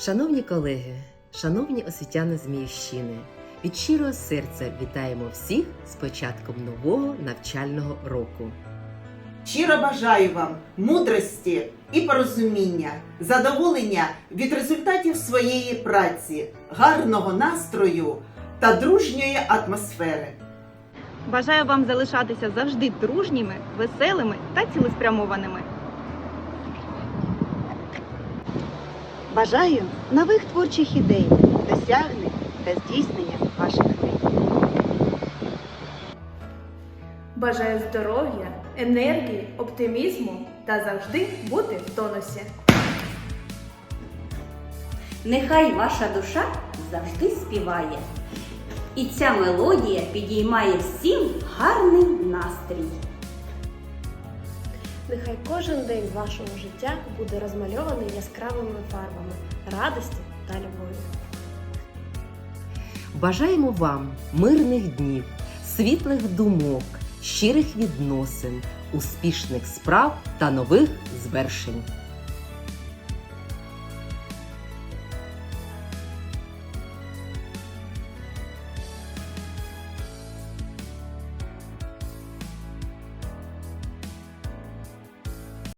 Шановні колеги, шановні освітяни Зміївщини, від щирого серця вітаємо всіх з початком нового навчального року. Щиро бажаю вам мудрості і порозуміння, задоволення від результатів своєї праці, гарного настрою та дружньої атмосфери. Бажаю вам залишатися завжди дружніми, веселими та цілеспрямованими. Бажаю нових творчих ідей, досягнень та здійснення ваших мрій. Бажаю здоров'я, енергії, оптимізму та завжди бути в тонусі. Нехай ваша душа завжди співає. І ця мелодія підіймає всім гарний настрій. Нехай кожен день вашого життя буде розмальований яскравими фарбами радості та любові. Бажаємо вам мирних днів, світлих думок, щирих відносин, успішних справ та нових звершень.